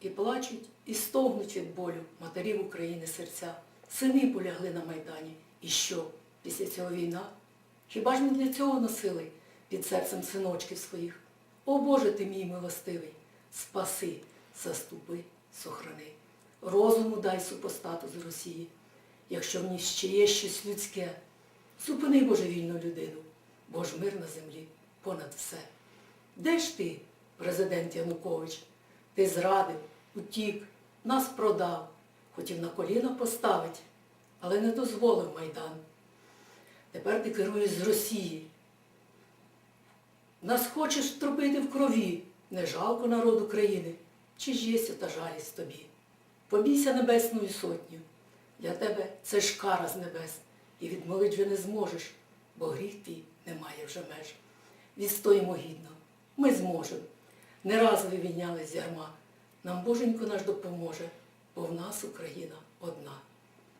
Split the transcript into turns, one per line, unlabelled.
І плачуть, і стогнуть від болю матерів України серця. Сини полягли на Майдані. І що? Після цього війна? Хіба ж ми для цього носили під серцем синочків своїх? О Боже ти мій милостивий, спаси, заступи, сохрани. Розуму дай супостату з Росії, якщо в ній ще є щось людське. Зупини божевільну людину, бо ж мир на землі понад все. Де ж ти, президент Янукович? Ти зрадив, утік, нас продав, хотів на коліна поставить, але не дозволив Майдан. Тепер ти керуєш з Росії. Нас хочеш втропити в крові, не жалко народ України, чи ж ота жалість тобі? Побійся небесною сотню. Для тебе це ж кара з небес, і від молитви не зможеш, бо гріх твій не має вже меж. Відстоїмо гідно, ми зможемо. Не раз вивільняли з ярма. Нам Боженько наш допоможе, бо в нас Україна одна.